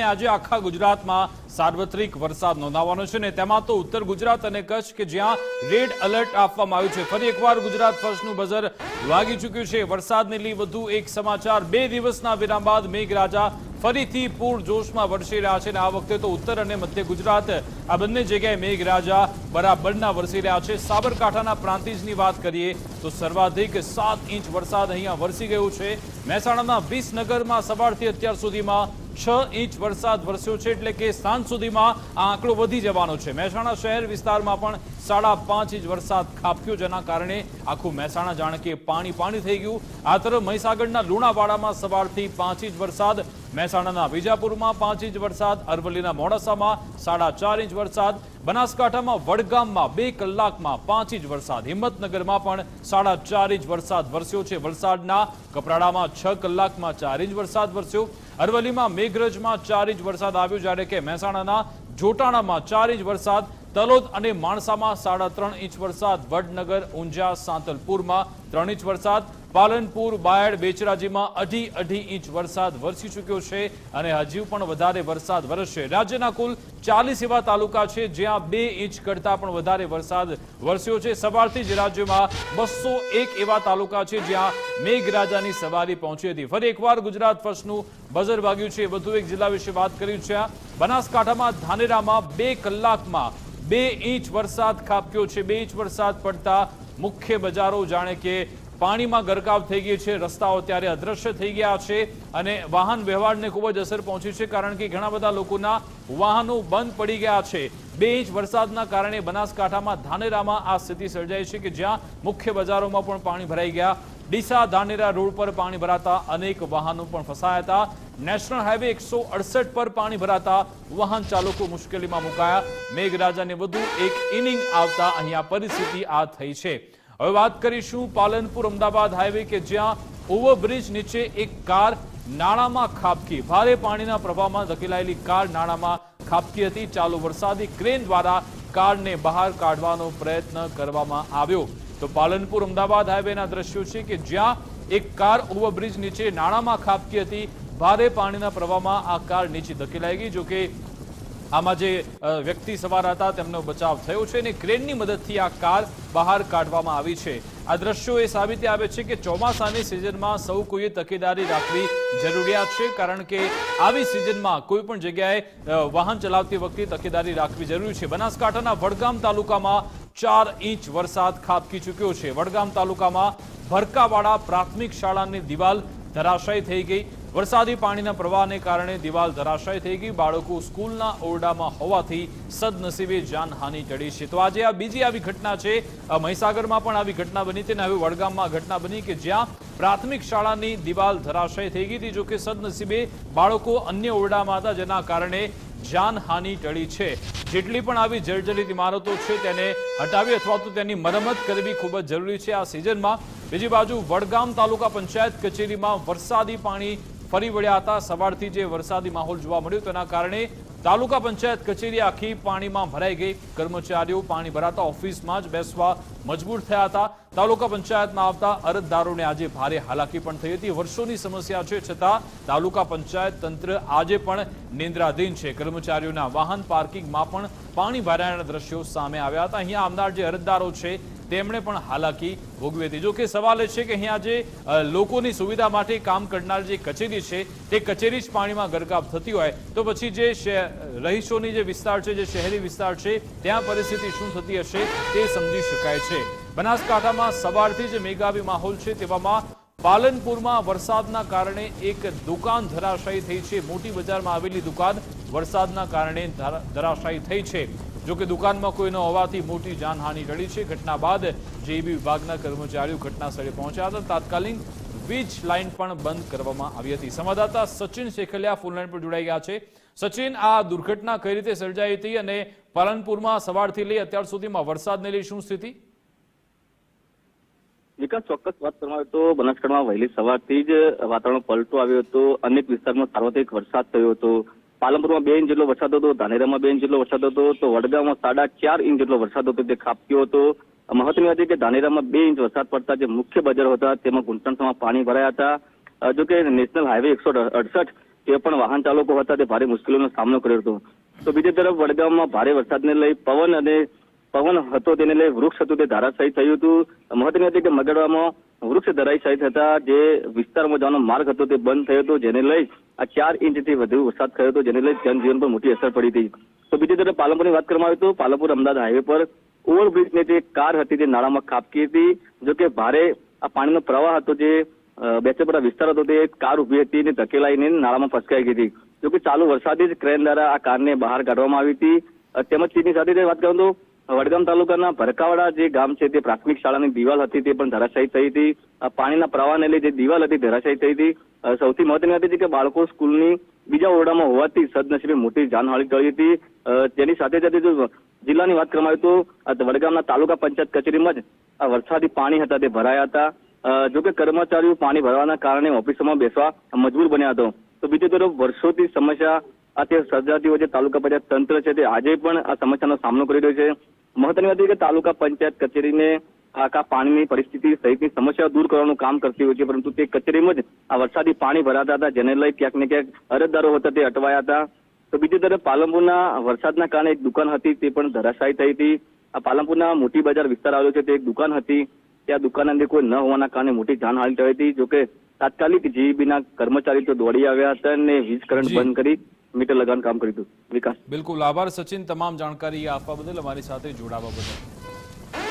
આજે આખા ગુજરાતમાં સાર્વત્રિક વરસાદ નોંધાવાનો છે ને તેમાં તો ઉત્તર ગુજરાત અને કચ્છ કે જ્યાં રેડ એલર્ટ આપવામાં આવ્યું છે. ફરી એકવાર ગુજરાત ફર્સ્ટનું બઝર વાગી ચૂક્યું છે. વરસાદને લઈ વધુ એક સમાચાર. બે દિવસના વિરામ બાદ મેઘરાજા ફરીથી પૂર જોશમાં વરસી રહ્યા છે અને આ વખતે તો ઉત્તર અને મધ્ય ગુજરાત, આ બંને જગ્યાએ મેઘરાજા બરાબરના વરસી રહ્યા છે. સાબરકાંઠાના પ્રાંતિજની વાત કરીએ તો સર્વાધિક સાત ઇંચ વરસાદ અહીંયા વરસી ગયો છે. મહેસાણાના વિસનગરમાં સવારથી અત્યાર સુધીમાં છ ઇંચ વરસાદ વરસ્યો છે એટલે કે સાંજ સુધીમાં આ આંકડો વધી જવાનો છે. મહેસાણા શહેર વિસ્તારમાં પણ સાડા પાંચ ઇંચ વરસાદ ખાબક્યો જેના કારણે આખું મહેસાણા જાણે પાણી પાણી થઈ ગયું. આ તરફ મહીસાગરના લુણાવાડામાં સવારથી પાંચ ઇંચ વરસાદ મહેસાણાના વિજાપુરમાં પાંચ ઇંચ વરસાદ, અરવલ્લીના મોડાસામાં સાડા ચાર ઇંચ વરસાદ, બનાસકાંઠામાં વડગામમાં બે કલાકમાં પાંચ ઇંચ વરસાદ, હિંમતનગરમાં પણ સાડા ચાર ઇંચ વરસાદ વરસ્યો છે વલસાડના કપરાડામાં છ કલાકમાં ચાર ઇંચ વરસાદ વરસ્યો. અરવલ્લીમાં મેઘરજમાં ચાર ઇંચ વરસાદ આવ્યો, જ્યારે કે મહેસાણાના જોટાણામાં ચાર ઇંચ વરસાદ, તલોદ અને માણસામાં સાડા ત્રણ ઇંચ વરસાદ, વડનગર, ઊંઝા, સાંતલપુરમાં ત્રણ ઇંચ વરસાદ પાલનપુર બાયડ બેચરાજીમાં અઢી અઢી ઇંચ વરસાદ વરસી ચૂક્યો છે અને હજી પણ વધારે વરસાદ વરસશે. રાજ્યના કુલ ચાલીસ એવા તાલુકા છે જ્યાં બે ઇંચ કરતાં પણ વધારે વરસાદ વરસ્યો છે. સવારથી જ રાજ્યમાં બસો એક એવા તાલુકા છે જ્યાં મેઘરાજાની સવારી પહોંચી હતી. ફરી એકવાર ગુજરાત ફર્સ્ટનું બઝર વાગ્યું છે. વધુ એક જિલ્લા વિશે વાત કર્યું છે. બનાસકાંઠામાં ધાનેરામાં બે કલાકમાં બે ઇંચ વરસાદ ખાબક્યો છે. બે ઇંચ વરસાદ પડતા મુખ્ય બજારો જાણે કે પાણીમાં ગરકાવ થઈ ગઈ છે, રસ્તાઓ ત્યારે અદ્રશ્ય થઈ ગયા છે અને વાહન વ્યવહારને ખૂબ જ અસર પહોંચી છે કારણ કે ઘણા બધા લોકોના વાહનો બંધ પડી ગયા છે. બે ઇંચ વરસાદના કારણે બનાસકાંઠામાં ધાનેરામાં આ સ્થિતિ સર્જાઈ છે કે જ્યાં મુખ્ય બજારોમાં પણ પાણી ભરાઈ ગયા. ડીસા, ધાનેરા રોડ પર પાણી ભરાતા અનેક વાહનો પણ ફસાયા હતા. નેશનલ હાઈવે એકસો અડસઠ પર પાણી ભરાતા વાહન ચાલકો મુશ્કેલીમાં મુકાયા. મેઘરાજાને વધુ એક ઇનિંગ આવતા અહીંયા પરિસ્થિતિ આ થઈ છે. હવે વાત કરીશું પાલનપુર અમદાવાદ હાઈવે કે જ્યાં ઓવરબ્રિજ નીચે એક કાર નાણામાં ખાબકી. ભારે પાણીના પ્રવાહમાં ધકેલાયેલી કાર નાણામાં ખાબકી હતી. ચાલુ વરસાદી ક્રેન દ્વારા કારને બહાર કાઢવાનો પ્રયત્ન કરવામાં આવ્યો. તો પાલનપુર અમદાવાદ હાઈવેના દ્રશ્યો છે કે જ્યાં એક કાર ઓવરબ્રિજ નીચે નાણામાં ખાબકી હતી. ભારે પાણીના પ્રવાહમાં આ કાર નીચે ધકેલાઈ ગઈ, જોકે આમાં જે વ્યક્તિ સવાર હતા તેમનો બચાવ થયો છે અને ક્રેનની મદદથી આ કાર બહાર કાઢવામાં આવી છે. આ દ્રશ્યો એ સાબિતી આવે છે કે ચોમાસાની સિઝનમાં સૌ કોઈએ તકેદારી રાખવી જરૂરિયાત છે, કારણ કે આવી સિઝનમાં કોઈ પણ જગ્યાએ વાહન ચલાવતી વખતે તકેદારી રાખવી જરૂરી છે. બનાસકાંઠાના વડગામ તાલુકામાં ચાર ઇંચ વરસાદ ખાબકી ચૂક્યો છે. વડગામ તાલુકામાં ભરકાવાડા પ્રાથમિક શાળાની દિવાલ ધરાશાયી થઈ ગઈ. વરસાદી પાણીના પ્રવાહને કારણે દિવાલ ધરાશય થઈ ગઈ. બાળકો સ્કૂલના ઓરડામાં હોવાથી સદનસીબે જાનહાનિ ટળી છે. તો આજે આ બીજી આવી ઘટના છે. મહીસાગરમાં પણ આવી ઘટના બની હતી અને હવે વડગામમાં ઘટના બની કે જ્યાં પ્રાથમિક શાળાની દિવાલ ધરાશય થઈ ગઈ હતી જોકે સદનસીબે બાળકો અન્ય ઓરડામાં હતા જેના કારણે જાનહાનિ ટળી છે. જેટલી પણ આવી જર્જરિત ઇમારતો છે તેને હટાવી અથવા તો તેની મરમત કરવી ખૂબ જ જરૂરી છે. આ સિઝનમાં બીજી બાજુ વડગામ તાલુકા પંચાયત કચેરીમાં વરસાદી પાણી ફરી વળ્યા હતા. સવારથી જે વરસાદી માહોલ જોવા મળ્યો તેના કારણે તાલુકા પંચાયત કચેરી આખી પાણીમાં ભરાઈ ગઈ. કર્મચારીઓ પાણી ભરાતા ઓફિસમાં જ બેસવા મજબૂર થયા હતા. તાલુકા પંચાયતમાં આવતા અરજદારોને આજે ભારે હાલાકી પણ થઈ હતી. વર્ષોની સમસ્યા છે, છતાં તાલુકા પંચાયત તંત્ર આજે પણ નિંદ્રાધીન છે. કર્મચારીઓના વાહન પાર્કિંગમાં પણ પાણી ભરાયાના દ્રશ્યો સામે આવ્યા હતા. અહીંયા આવનાર જે અરજદારો છે તેમણે પણ હાલાકી ભોગવી હતી. જો કે સવાલ એ છે કે અહીંયા જે લોકોની સુવિધા માટે કામ કરનાર જે કચેરી છે, તે કચેરી જ પાણીમાં ગરકાવ થતી હોય તો પછી જે રહીશોની જે વિસ્તાર છે, જે શહેરી વિસ્તાર છે, ત્યાં પરિસ્થિતિ શું થતી હશે તે સમજી શકાય છે. બનાસકાંઠામાં સવારથી જ મેઘાવી માહોલ છે તેવામાં પાલનપુરમાં વરસાદના કારણે એક દુકાન ધરાશાયી થઈ છે. મોટી બજારમાં આવેલી દુકાન વરસાદના કારણે ધરાશાયી થઈ છે. જો કે દુકાનમાં કોઈ ન હોવાથી મોટી જાનહાનિ ટળી છે. ઘટના બાદ જેઈબી વિભાગના કર્મચારીઓ ઘટના સ્થળે પહોંચ્યા હતા. તાત્કાલિક વીજ લાઇન પણ બંધ કરવામાં આવી હતી. સંવાદદાતા સચિન શેખલિયા ફૂલ લાઇન પર જોડાઈ ગયા છે. સચિન, આ દુર્ઘટના કઈ રીતે સર્જાઈ હતી અને પાલનપુરમાં સવારથી લઈ અત્યાર સુધીમાં વરસાદને લઈ શું સ્થિતિ? વિકાસ ચોક્કસ વાત કરવામાં તો બનાસકાંઠામાં વહેલી સવારથી જ વાતાવરણ પલટો આવ્યો હતો. અનેક વિસ્તારમાં સાર્વત્રિક વરસાદ થયો હતો. પાલનપુરમાં બે ઇંચ જેટલો વરસાદ હતો, ધાનેરામાં બે ઇંચ જેટલો વરસાદ હતો, તો વડગામમાં સાડા ચાર ઇંચ જેટલો વરસાદ હતો તે ખાબક્યો હતો. મહત્વની હતી કે ધાનેરામાં બે ઇંચ વરસાદ પડતા જે મુખ્ય બજારો હતા, તેમાં ઘૂંટણસમાં પાણી ભરાયા હતા. જોકે નેશનલ હાઈવે એકસો અડસઠ, તે પણ વાહન ચાલકો હતા, તે ભારે મુશ્કેલીનો સામનો કર્યો હતો. તો બીજી તરફ વડગામમાં ભારે વરસાદને લઈ પવન અને પવન હતો, તેને લઈ વૃક્ષ હતું તે ધારાશાયી થયું હતું. મહત્વની હતી કે મગડવામાં વૃક્ષ ધરાઈ સહિત હતા જે વિસ્તારમાં જવાનો માર્ગ હતો તે બંધ થયો હતો, જેને લઈ આ ચાર ઇંચથી વધુ વરસાદ થયો હતો, જેને લઈ જનજીવન પર મોટી અસર પડી હતી. તો બીજી તરફ પાલનપુરની વાત કરવામાં આવી તો પાલનપુર અમદાવાદ હાઈવે પર ઓવરબ્રિજની જે કાર હતી તે નાળામાં ખાબકી હતી. જો કે ભારે આ પાણીનો પ્રવાહ હતો જે બેચેપરા વિસ્તાર હતો તે કાર ઊભી હતી અને ધકેલાઈને નાળામાં ફસકાઈ ગઈ હતી. જો ચાલુ વરસાદે જ ક્રેન દ્વારા આ કારને બહાર કાઢવામાં આવી હતી. તેમજ તેની સાથે વાત કરું તો વડગામ તાલુકાના ભરકાવાડા જે ગામ છે, તે પ્રાથમિક શાળાની દિવાલ હતી, તે પણ ધરાશાયી થઈ હતી. પાણીના પ્રવાહને લઈ જે દિવાલ હતી, ધરાશાયી થઈ હતી. સૌથી મહત્વની હતી કે બાળકો સ્કૂલની બીજા ઓરડામાં હોવાથી સદનસીબે મોટી જાનહાળી ટળી હતી. તેની સાથે સાથે જો જિલ્લાની વાત કરવામાં આવે તો વડગામના તાલુકા પંચાયત કચેરીમાં જ આ વરસાદી પાણી હતા, તે ભરાયા હતા. જો કે કર્મચારીઓ પાણી ભરવાના કારણે ઓફિસોમાં બેસવા મજબૂર બન્યા હતો. તો બીજી તરફ વર્ષોથી સમસ્યા અત્યારે સર્જાતી હોય તાલુકા પંચાયત તંત્ર છે, તે આજે પણ આ સમસ્યાનો સામનો કરી રહ્યો છે. મહત્વની વાત એ કે તાલુકા પંચાયત કચેરીને આખા પાણીની પરિસ્થિતિ સહિતની સમસ્યાઓ દૂર કરવાનું કામ કરતી હોય છે પરંતુ તે કચેરીમાં જ આ વરસાદી પાણી ભરાતા હતા જેને લઈ ક્યાંક ને ક્યાંક અરજદારો હતા તે અટવાયા હતા. તો બીજી તરફ પાલનપુરના વરસાદના કારણે એક દુકાન હતી તે પણ ધરાશાયી થઈ હતી. આ પાલનપુરના મોટી બજાર વિસ્તાર આવેલો છે તે એક દુકાન હતી. ત્યાં દુકાન અંદર કોઈ ન હોવાના કારણે મોટી જાનહાનિ થઈ હતી જોકે તાત્કાલિક જીઈબીના કર્મચારી તો દોડી આવ્યા હતા અને વીજ કરંટ બંધ કરી મીટર લગાવવાનું કામ કર્યું વિકાસ. બિલકુલ. આભાર સચિન. તમામ જાણકારી આપવા બદલ અમારી સાથે જોડાવા બદલ.